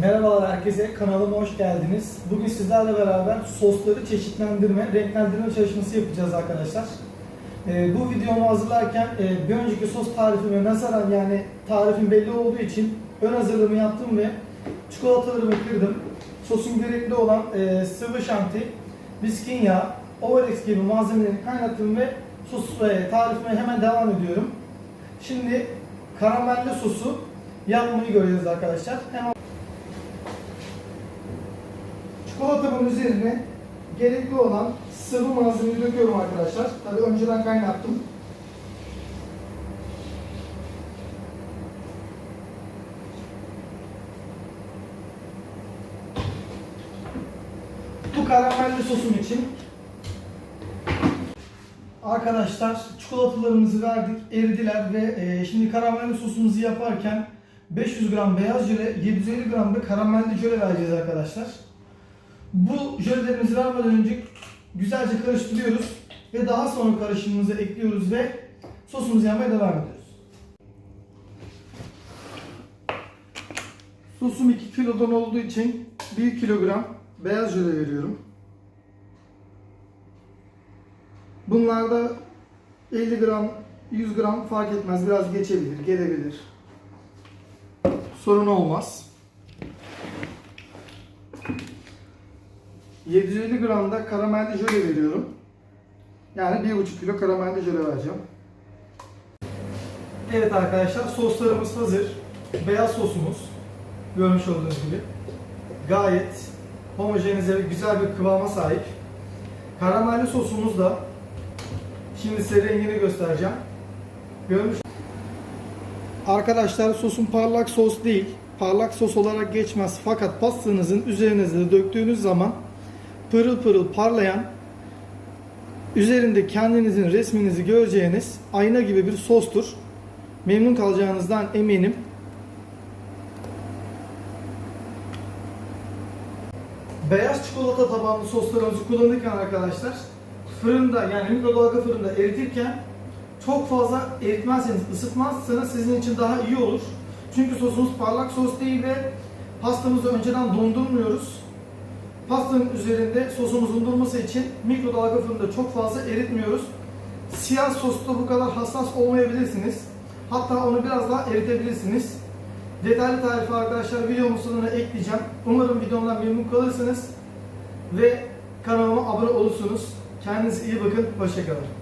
Merhabalar herkese, kanalıma hoş geldiniz. Bugün sizlerle beraber sosları çeşitlendirme, renklendirme çalışması yapacağız arkadaşlar. Ee, bu videomu hazırlarken e, bir önceki sos tarifime nazaran yani tarifim belli olduğu için ön hazırlığımı yaptım ve çikolatalarımı kırdım. Sosun gerekli olan e, sıvı şanti, biskin yağı, Overex gibi malzemeleri kaynattım ve sos e, tarifime hemen devam ediyorum. Şimdi karamelli sosu yapmayı göreceğiz arkadaşlar. Hemen Çikolatamın üzerine gerekli olan sıvı malzemeyi döküyorum arkadaşlar. Tabii önceden kaynattım. Bu karamelli sosum için Arkadaşlar çikolatalarımızı verdik, eridiler ve e, şimdi karamelli sosumuzu yaparken 500 gram beyaz jöle, 750 gram da karamelli jöle vereceğiz arkadaşlar. Bu jölelerimizi vermeden önce güzelce karıştırıyoruz ve daha sonra karışımımızı ekliyoruz ve sosumuzu yapmaya devam ediyoruz. Sosum 2 kilodan olduğu için 1 kilogram beyaz jöle veriyorum. Bunlarda 50 gram, 100 gram fark etmez. Biraz geçebilir, gelebilir. Sorun olmaz. 750 gram da karamelli jöle veriyorum. Yani 1,5 kilo karamelli jöle vereceğim. Evet arkadaşlar soslarımız hazır. Beyaz sosumuz görmüş olduğunuz gibi gayet homojenize ve güzel bir kıvama sahip. Karamelli sosumuz da şimdi size rengini göstereceğim. Görmüş Arkadaşlar sosum parlak sos değil. Parlak sos olarak geçmez. Fakat pastanızın üzerinize döktüğünüz zaman pırıl pırıl parlayan üzerinde kendinizin resminizi göreceğiniz ayna gibi bir sostur. Memnun kalacağınızdan eminim. Beyaz çikolata tabanlı soslarımızı kullanırken arkadaşlar fırında yani mikrodalga fırında eritirken çok fazla eritmezseniz, ısıtmazsanız sizin için daha iyi olur. Çünkü sosumuz parlak sos değil ve pastamızı önceden dondurmuyoruz. Pastanın üzerinde sosumuzun durması için mikrodalga fırında çok fazla eritmiyoruz. Siyah sosta bu kadar hassas olmayabilirsiniz. Hatta onu biraz daha eritebilirsiniz. Detaylı tarifi arkadaşlar videomun sonuna ekleyeceğim. Umarım videomdan memnun kalırsınız ve kanalıma abone olursunuz. Kendinize iyi bakın. Hoşçakalın.